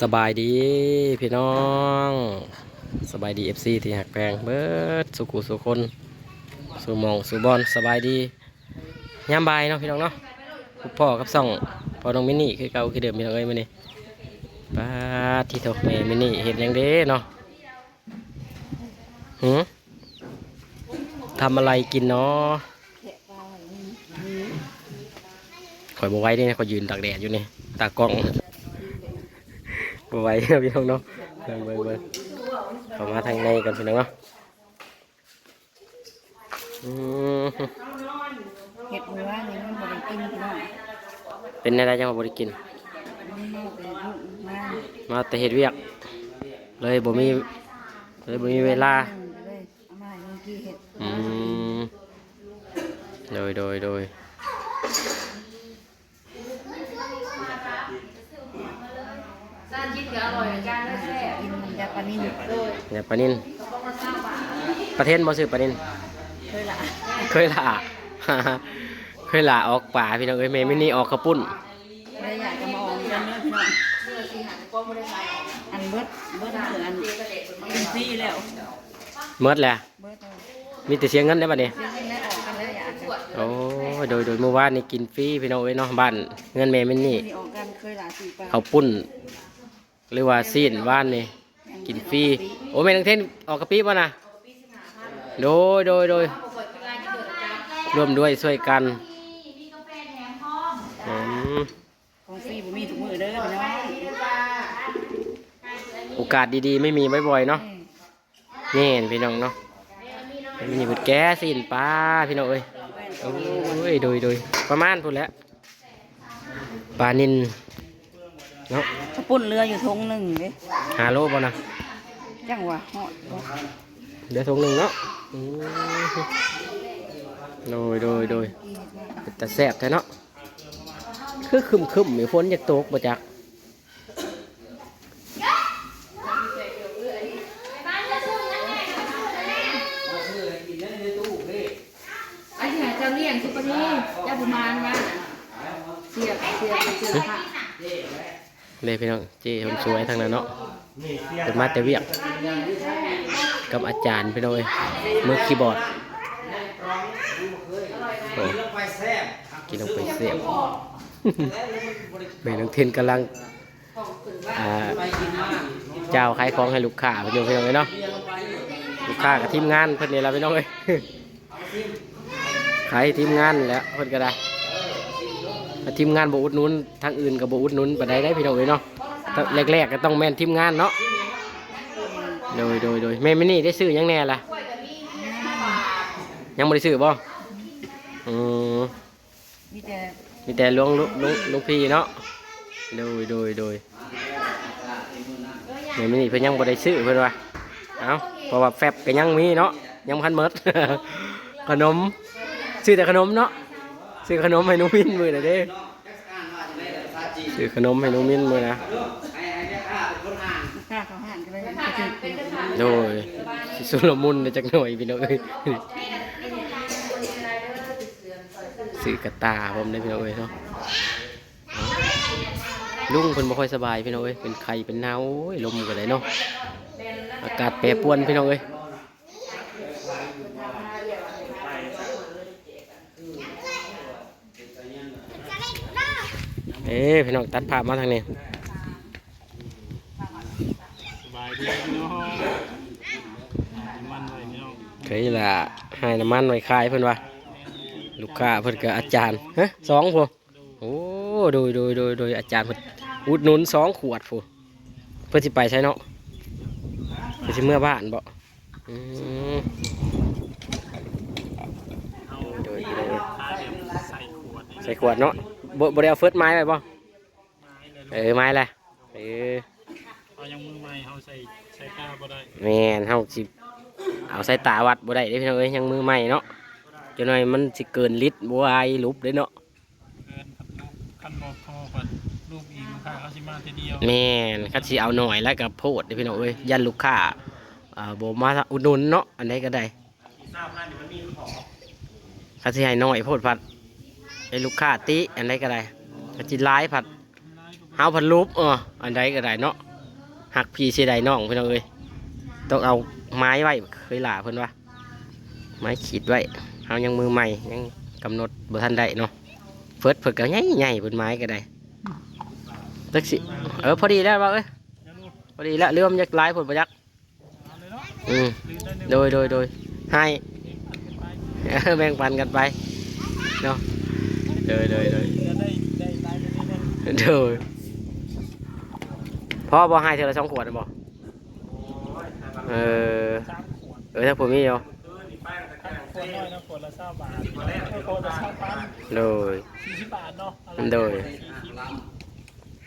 สบายดีพี่น้อง สบายดีเอฟซีที่หักแพงเบิดสุขุสุคนสุมองสุบอลสบายดียามบายเนาะพี่น้องเนาะคุณพ่อกับส่องพ่อน้องมินนี่คือเก่าคือเดิมพี่น้องเอ้ยมื้อนี้ป้าที่โถแม่มินนี่เห็นยังเด้เนาะหืมทำอะไรกินเนาะข่อยบอไว้นี่นะข่อยยืนตากแดดอยู่นี่ตากล้อง ไหว้ครับพี่น้องเนาะเบิ่งเบิ่งเบิ่งเข้ามาทางในกันพี่น้องเนาะอืมเห็ดหัวนี่มันบ่ได้กินพี่น้องเป็นอะไรจังมาบริกิน มันเมาแต่ลูกมามาแต่เห็ดเวียก เลยบ่มีเลยบ่มีเวลาอืมเลยเอามาให้เมื่อกี้เห็ดอืม โดยโดยโดย จาน คิดก็อร่อยจานได้แซ่บกินยาปลานิ่มเนี่ยปลานินประเทศบ่ซื้อปลานินเคยละเคยล่าเคยล่าออกป่าพี่น้องเอ้ยแม่มินี่ออกกระปุ้นเลยอยากจะมาออกกันเนื้อพี่น้องอันเบิดเบิดคืออันกินฟรีแล้วเมิดแหละเบิดเอามีแต่เสียเงินได้บัดนี้เดี๋ยวนี้ได้ออกกันแล้วอยากจะโอ้ยโดยโดยเมื่อวานนี่กินฟรีพี่น้องเอ้ยเนาะบ้านเงินแม่มินี่นี่ออกกันเคยละสี่ปลาเขาวปุ้น หรือว่าซีนว่านนี่กินฟรีโอ้แม่นังเทนออกกระปีป่ะนะโดยโดยโดยร่วมด้วยช่วยกันอืมของฟรีบ่มีถุงมือเด้อพี่น้องโอกาสดีๆ ไม่มีบ่อยๆเนาะนี่พี่น้องเนาะมีนี่เพิ่นแก้ซีนปลาพี่น้องเอ้ยโอ้ยโดยโดยประมาณพูดแล้วปลานิน เนาะกระปุ่นเรืออยู่ทงหนึ่งเด้หาโลบ่นะจังหวะฮอดบ่เดี๋ยวทงหนึ่งเนาะอืมโดยโดยโดยเป็นแต่แซ่บแท้เนาะคือคึมคึมๆมีฝนอยากตกบ่จักไอ้ที่ไหนเจ้าเลี้ยงซุปเปอร์นี่ยาบุมานนะเสียบเสียบเสียบค่ะ เลยพี่น้องเจ้คนสวยทางนั้นเนาะเป็นมาแต่เวียกกับอาจารย์พี่น้องเอ้ยมือคีย์บอร์ดโอ้กินลงไปเสียบแม่น้องเทนกำลังเจ้าขายของให้ลูกค้าพี่น้องพี่น้องเอ้ยเนาะลูกค้ากับทีมงานเพิ่นนี่ละพี่น้องเอ้ยขายให้ทีมงานแล้วเพิ่นก็ได้ ถ้าทีมงานบ่อุดหนุนทางอื่นก็บ่อุดหนุนปานใดได้พี่น้องเอ้ยเนาะแต่แรกๆก็ต้องแม่นทีมงานเนาะโดยโดยโดยแม่ไม่นี่ได้ซื้อหยังแน่ล่ะยังบ่ได้ซื้อบ่อืมมีแต่มีแต่หลวงลุงลุงลุงพี่เนาะโดยโดยโดยแม่ไม่นี่เพิ่นยังบ่ได้ซื้อเพิ่นว่าเอ้าเพราะว่าแฟบก็ยังมีเนาะยังบ่ทันหมดขนมซื้อแต่ขนมเนาะ ซื้อขนมให้หนุมินมือหน่อยเด้ซื้อขนมให้หนุมินมือนะค่าเขาห่านกันเลยไปถึงเปลี่ยนโดยสิสุลมุนเดี๋ยวจักหน่อยพี่น้องเอ้ยซื้อกระตาผมได้พี่น้องเอ้ยเนาะลุงเพิ่นบ่ค่อยสบายพี่น้องเอ้ยเป็นไข้เป็นหนาวโอ้ยลมก็ได้เนาะอากาศแปรปรวนพี่น้องเอ้ย เอ้พี่น้องตัดภาพมาทางนี้สบายดีพี่น้องมันไว้พี่น้องเคยละให้น้ำมันไว้ขายเพิ่นว่าลูกค้าเพิ่นก็อาจารย์ฮะสองพวโอ้โดยโดยโดยโดยอาจารย์เพิ่นอุดหนุนสองขวดพวเพื่อสิไปใช้เนาะเพื่อสิเมื่อบ้านบ่อืมโดยโดยใส่ขวดเนาะ บ่บ่ได้เอาเฟิร์สไม้ไปบ่ไม้เลยเออไม้แหละเออเอายังมือใหม่เอาใส่ใส่ก้าบ่ได้แม่นเฮาสิเอาใส่ตาวัดบ่ได้เด้พี่น้องเอ้ยยังมือใหม่เนาะจังหน่อยมันสิเกินลิตรบ่อายลุบเด้เนาะเกินคันรูปคันบอกโทรก่อนรูปอีกค่ะเขาสิมาทีเดียวแม่นคัดสิเอาหน่อยแล้วก็โพดเด้อพี่น้องเอ้ยยันลูกค้าอ่าบ่มาอุดหนุนเนาะอันใดก็ได้ทราบนั่นเดี๋ยวมันมีของคัดสิให้น้อยโพดผัด ให้ลูกค้าติอันใดก็ได้คัดสิหลายผัดนายก็ไปเฮาพันรูปเอออันใดก็ได้เนาะหักพีเสียดายน้องพี่น้องเอ้ยต้องเอาไม้ไว้เคยหล่าเพิ่นว่าไม้ขีดไว้เฮายังมือใหม่ยังกำหนดบ่ทันได้เนาะเฟิร์สเพิ่นก็ใหญ่ใหญ่บนไม้ก็ได้จักสิเออพอดีแล้วว่าเอ้ยพอดีแล้วเรื่องยักษ์ลายผลประยักษ์เอาเลยเนาะอืมโดยโดยโดยให้แบ่งปันกันไปเนาะ โดยโดยโดยจะได้ได้ได้ไปนี่ได้โดยพ่อบ่ให้เธอละสองขวดนะบ่เออเออถ้าผมมีอยู่ถ้าขวดน้อยวเศร้ลเศร้าพันโดยสี่สิบบาทเนาะอะไรโดยสี่สิบ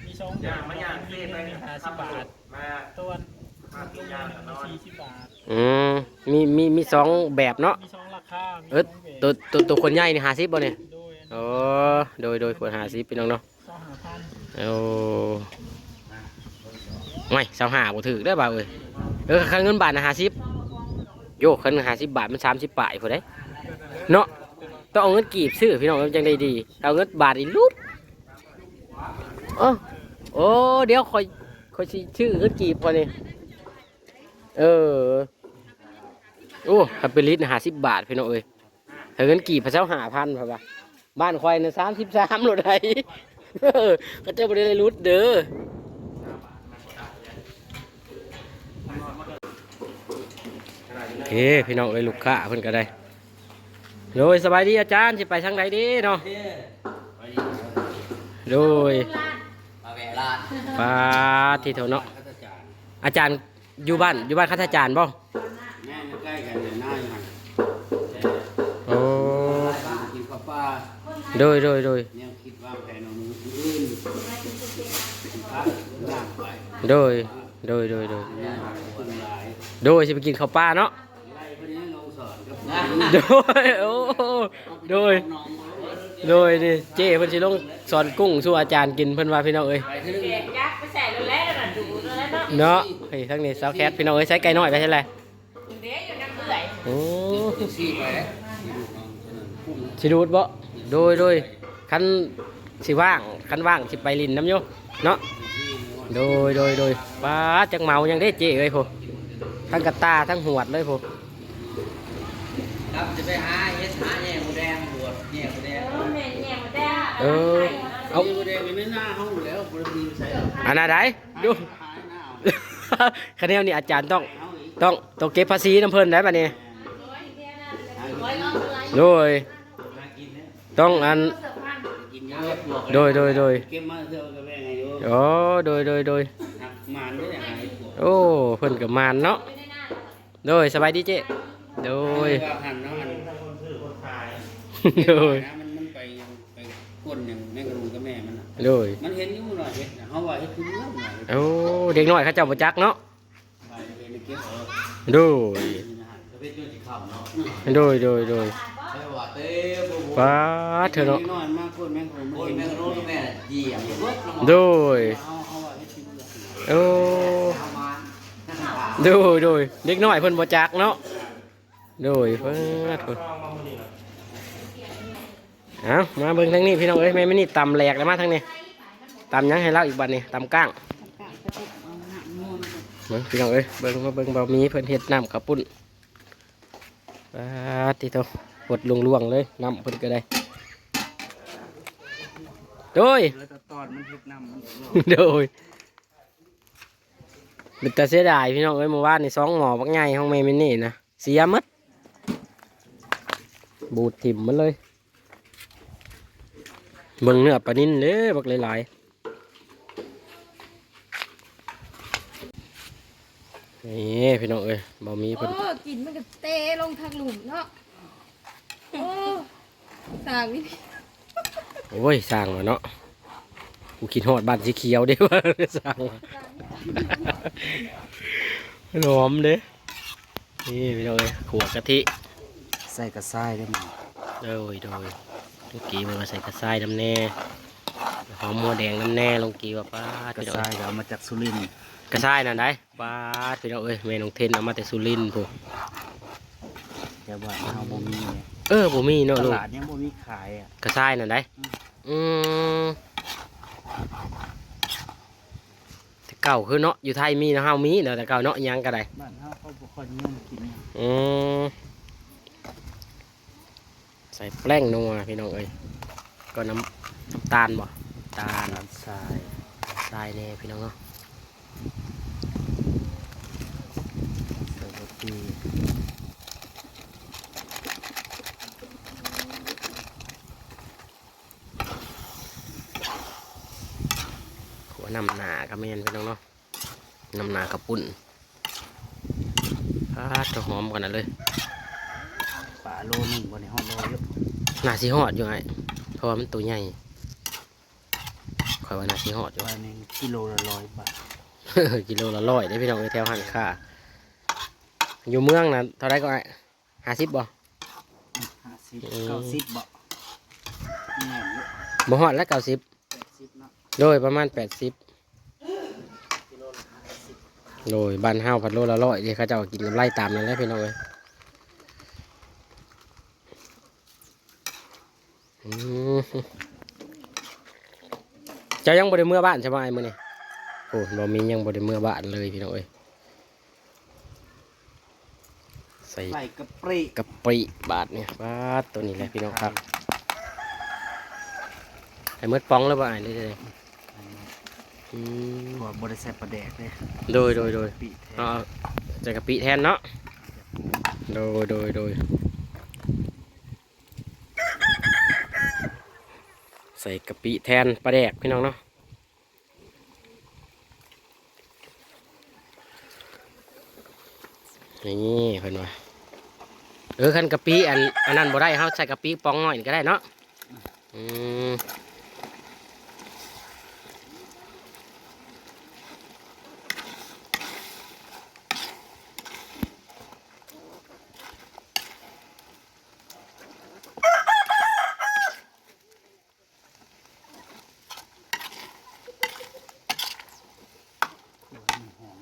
มีสองอย่างมีมีห้าสิบบาทตัวตัวใหญ่หนึ่งมีสี่สิบบาทอืมมีมีมีสองแบบเนาะเออตัวตัวตัวคนใหญ่นี่หาซิบ่เนี่ย โดยโอ้โดยโดยขวดหาซิเป็นน้องเนาะสองห้าพันโอ้ไม่สาวหาบ่ถือได้อบ่าวเอ้ยเออคันเงินบาทนะหาซิโยกคันหาซิบาทมันสามสิบปลายพอได้เนาะต้องเอาเงินกีบซื้อพี่น้องมันจังได้ดีเอาเงินบาทอีลุดเออโอ้เดี๋ยวคอยคอยสิชื่อเงินกีบก่อนนี่เออโอ้คันเป็นลิตรหาสิบบาทพี่น้องเอ้ยถ้าเงินกีบพระเจ้าหาพันพะปะ บ้านควายเนี่ยสามสิบสามโหลดไดเออก็จะบริได้รุดเด้อโอเคพี่น้องเอ้ยลูกค้าเพิ่นก็ได้โดยสบายดีอาจารย์จะไปทางไหนดีเนาะโดยปาที่เถาเนาะอาจารย์อยู่บ้านอยู่บ้านข้าอาจารย์บ่ แม่อยู่ใกล้กันเลยหน้าอยู่หัน โอ้ บ้านกินข้าว ปลาโดยโดยโดยเนี่ยคิดว่าแผนเอามืออื่นพักล่างไปโดยโดยโดยโดยเนี่ยคนหลายโดยจะไปกินข้าวปลาเนาะไล่คนนี้ลงสอนกับโดยโอ้โดยน้องโดยนี่เจ้เพิ่นสิลงสอนกุ้งสู่อาจารย์กินเพิ่นว่าพี่น้องเอ้ยไปที่แกงยักษ์ไปใส่รถแล้วน่ะดูรถแล้วเนาะเนาะเฮ้ยทั้งนี้สาวแคทพี่น้องเอ้ยใช้ไก่น้อยไปใช่ไรเดี๋ยวอยู่น้ำเบื่อยโอ้ สิดูดบ่โดยโดยคันสิว่างคันว่างสิไปลินน้ำโยเนาะที่ม้วนโดยโดยโดยป้าดจังเมายังได้เจ๊เลยพอทั้งกระตาทั้งหวดเลยพอครับจะไปหาเฮ็ดหาแง่หมูแดงบวชแง่หมูแดงเออแม่นแง่มาได้เออเอาเอาหมูแดงไม่น่าห้องแล้วบริบีใส่อันน่ะได้ดูหายหน้าคะแนนนี่อาจารย์ต้องเอาอีกต้องต้องเก็บภาษีน้ำเพิ่นได้ปะเนี่ยร้อยน้องอะไรโดยหากินเนี่ย ต้องอันเสือพันกินเยอะบวกโดยโดยโดยเก็บมาเท่ากับแม่ไงอยู่โอ้โดยโดยโดยหักมานด้วยหายปวดโอ้เพิ่นกับมานเนาะโดยสบายดีเจ๊โดยว่าหันเนาะหันโดยนะมันมันไปไปก้นอย่างแม่กระดูกกับแม่มันน่ะโดยมันเห็นอยู่หน่อยเห็นน่ะเขาว่าเฮ็ดคือเรื่องหน่อยโอ้เด็กน้อยเขาเจ้าบ่จักเนาะไปเป็นเก็บเอาโดยนี่นะฮะก็เป็นจุดที่ขำเนาะโดยโดยโดยใช่ ว่าเต้บ่บ่ป้าดเถอะเนาะน้อยมากก้นแม่กระดูกก้นแม่กระดูกกับแม่เยียบเบิดลงมาโดยเอาเอาว่าเฮ็ดคือเรื่องโอ้เอามาโดยโดยเด็กน้อยเพิ่นบ่จักเนาะโดยเพิ่นเพิ่นเอามาเบิ่งทางนี้พี่น้องเอ้ยแม่ไม่นี่ตำแหลกแล้วมาทางนี้ตำยังให้เล่าอีกบัดนี้ตำก้างเบิ่งพี่น้องเอ้ยเบิ่งมาเบิ่งบะหมี่เพิ่นเฮ็ดน้ำข้าวปุ้นปาดติโต ปวดล่วงๆเลยน้ำเพิ่นก็ได้โดยเหลือแต่ตอนมันเฮ็ดน้ำมันโดยเป็นแต่เสียดายพี่น้องเอ้ยเมื่อวานนี่สองหมอบักใหญ่ห้องแม่มินนี่นะเสียมัดบูดถิ่มมันเลยเบิ่งเนื้อปลานิ่นเลยบักหลายๆนี่พี่น้องเอ้ยบะหมี่โอ้เพิ่นกินมันก็เตะลงทางหลุมเนาะ โอ้ต่างนี่โอ้ยสร้างมาเนาะกูคิดฮอดบ้านสีเขียวเด้ว่าสร้างมาหอมเด้นี่พี่น้องเอ้ยขัวกะทิใส่กระซ้ายได้มั้ยโดยโดยลูกกีมันมาใส่กระซ้ายน้ำแน่หอมหัวแดงน้ำแน่ลงกีว่าป้าดกระพี่น้องซ้าเอ้ยยก็เอามาจากสุรินทร์กระซ้ายนั่นได้ป้าดพี่น้องเอ้ยแม่น้องเทนเอามาแต่สุรินทร์พูแต่ว่าเฮาบ่มีเออผมมีเนาะตลูกลาดยังบ่มีขายอะ กระซ้ายนั่นได้อืมเก่าคือเนาะอยู่ไทยมีเนาะเฮามีเนาะแต่เก่าเนาะอิหยังก็ได้ บ้านเฮาเขาบ่ค่อยนิยมกินอืมใส่แป้งนัวพี่น้องเอ้ยก็น้ำน้ำตาลบ่ตาลน้ำทรายทรายแน่พี่น้องเนาะสวัสดี น้ำหนากระเมนพี่น้องเนาะน้ำหนากระปุ่นพาดจะหอมกันนะเลยป่าโลนึงบ่ได้ฮอดโลเยอะหนาสีหอดอยู่ไงเพราะว่ามันตัวใหญ่คอยว่าหนาสีหอดอยู่ว่าหนึงกิโลละร้อยบาทกิโลละร้อยได้พี่น้องเอ้ยแถวหันค่าอยู่เมืองนะเท่าไรก็ไอ้ห้าสิบบ่ห้าสิบอืมเก้าสิบบ่แม่นเยอะบ่หอดแล้วเก้าสิบ โดยประมาณแปดสิบโดยบ้านเฮาพันโลละร้อยเดี๋ยวเขาเจะกินกำไรตามนั่นแหละพี่น้องเอ้ยอืมเจ้ายังบ่ได้เมื่อบ้านใช่ไหมไอ้มื้อนี้โอ้บ่มียังบ่ได้เมื่อบ้านเลยพี่น้องเอ้ยใส่ใส่กะปริกะปิบาทเนี่ยบาทตัวนี้แหละพี่น้องครับไอ้เมื่อปองแล้วบ่ไอ้เลยเลย อืมหัวบ่ได้ใส่ปลาแดกเลยโดยโดยโดยปิแทนเอาใส่กะปิแทนเนาะโดยโดยโดยใส่กะปิแทนปลาแดกพี่น้องเนาะนี่เพิ่นว่าเออคันกะปิอันอันนั้นบ่ได้เฮาใส่กะปิปองหน่อยก็ได้เนาะอืม หัวมันหอม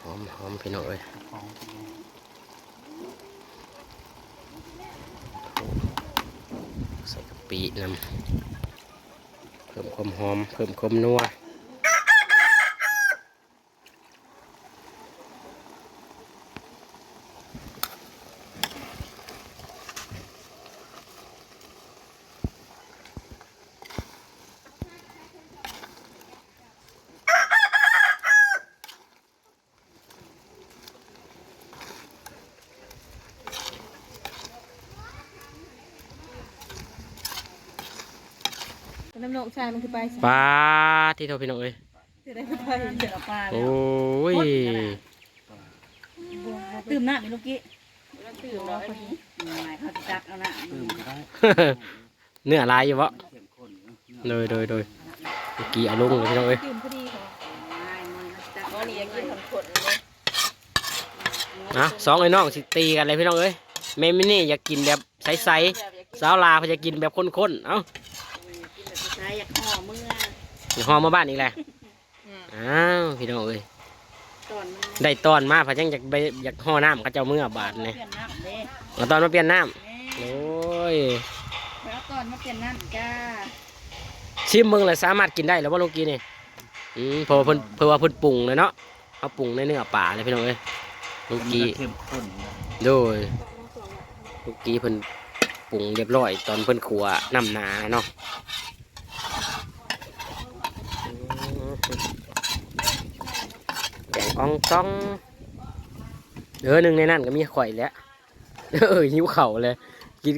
หอมหอม พี่น้องเอ้ยใส่กะปินำเพิ่มความหอม เพิ่มความนัว น้ำนกชายมันคือไปปลาที่โทรพี่น้องเอ้ยจะได้ไปเจอปลาโอ้ยตื่มหน้ามีลูกกี้ตื่นแล้วพอดีไม่เขาจะจัดเอาหน้าๆเติมก็ได้เนื้อลายอยู่บ่เข้มข้นเนาะโดยโดยโดยเมื่อกี้เอาลงเลยพี่น้องเอ้ยตื่นพอดีค่ะไม่มือจัดอ๋อนี่ยังกินทำขนเลยนะสองไอ้น้องสิตีกันเลยพี่น้องเอ้ยแม่มินี่อยากกินแบบใสๆสาวลาเขาจะกินแบบข้นๆเอ้า กินแบบใช้อยากห่อมือเดี๋ยวหอมมาบ้านอีกแหละอ้าวพี่น้องเอ้ยตอนมันได้ตอนมาพะยังอยากไปอยากห่อน้ำเขาเจ้าเมื่อบาทเนี่ยเปลี่ยนน้ำเด้เอาตอนมาเปลี่ยนน้ำแม่โอ้ยแล้วก่อนมาเปลี่ยนน้ำจ้าชิมมึงเลยสามารถกินได้แล้วว่าลูกกี้นี่อืมเพราะว่าเพิ่นเพราะว่าเพิ่นปรุงเลยเนาะเอาปรุงในเนื้อป่าเลยพี่น้องเอ้ยลูกกี้เข้มข้นนะโดยลูกกี้เพิ่นปรุงเรียบร้อย ตอนเพิ่นขัวน้ำหนาเนาะแกง อ่องต้องเออหนึ่งในนั้นก็มีข่อยแหล้วเออหิวเข่าวเลยกิน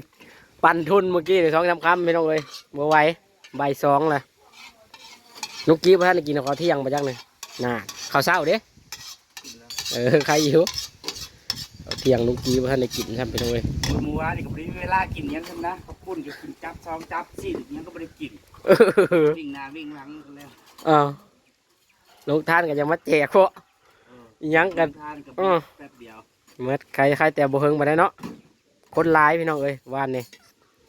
ปั่นทุนเมื่อกี้เลยสองสามคำไม่ต้องเลยบ่ไหวใบายสองเลยลูกกี้พระท่านได้กินข้าวเที่ยงไปจังเลยน่าข้าวเช้าเด้เออใครอยู่ข้าวเที่ยงลูกกี้พระท่านได้กินทำไปเลยมื้อมื้อวานนี่ก็บ่ได้มีเวลากินหยังกันนะข้าวปุ้นก็กินจับซองจับสิ้นหยังก็บ่ได้กินเออวิ่งหน้าวิ่งหลังกันแล้วอ้าวลูกท่านก็จะมาแจกพวกอิห ยังกันทานกับอ้อแป๊บเดียวเมื่อใครใครแต่บ่เฮิงมาได้เนาะคนหลายพี่น้องเอ้ยวานนี่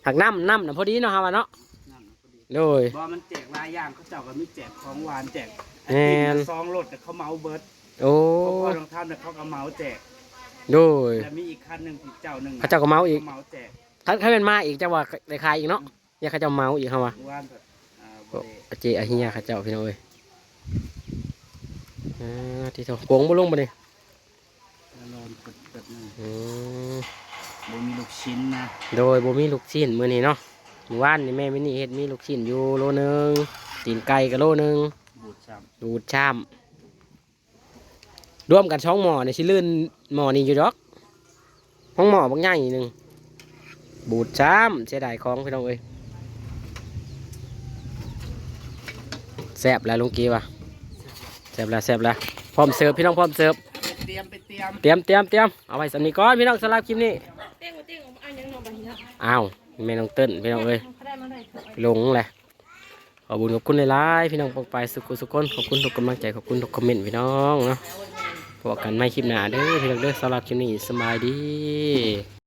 หักน้ำน้ำน่ะพอดีเนาะฮาวาเนาะนั่นน่ะพอดีโดย บ่มันแจกหลายอย่างเขาเจ้าก็มีแจกของหวานแจกไอแม่ติมนซองรถแต่เขาเมาเบิดโอ้เพราะพ่อรองเท้าเนี่ยเขาก็เมาแจกโดยแล้วมีอีกคันหนึ่งอีกเจ้าหนึ่งเขาเจ้าก็เมาอีกเมาแจกถ้าถ้าเป็นมาอีกจะว่าได้ขายอีกเนาะอย่าเขาเจ้าเมาอีกฮะวะว่านแบบอ่าบริอาเจอาเฮียเขาเจ้าพี่น้องเอ้ย อ่าที่เถาโกงบ่ลงบ่นี่แล้วรอนเปิดเปิดนั่นอืมบ่มีลูกชิ้นนะโดยบ่มีลูกชิ้นมื้อนี้เนาะเมื่อวานนี่แม่มินี่เฮ็ดมีลูกชิ้นอยู่โลหนึงตีนไก่ก็โลหนึงบูดซ้ดูดชามรวมกันช่องหมอนี่สิลื่นหมอนี่อยู่ดอกห้องหมอบางใหญ่หนึงบูดชามเสียดายของพี่น้องเอ้ยแซ่บแล้วลุงกี้ว่ะ แซ่บแล้วแซ่บแล้วพร้อมเสิร์ฟพี่น้องพร้อมเสิร์ฟำเตรียมไปเตรียมเตรียมเตรียมเตรียมเอาไว้สำนีก่อนพี่น้องสำหรับคลิปนี้เต้งมาเต้งอันยังนอนไปทีละอ้าวแม่น้องเติ้นพี่น้องเอ้ยเขาได้มาได้หลงแหละขอบคุญขอบคุณหลายๆพี่น้องปกไปสุขุสุขคนขอบคุณทุกกำลังใจขอบคุณทุกคอมเมนต์พี่น้องเนาะพบกันไม่คลิปหน้าเด้อพี่น้องเด้อสำหรับคลิปนี้สบายดี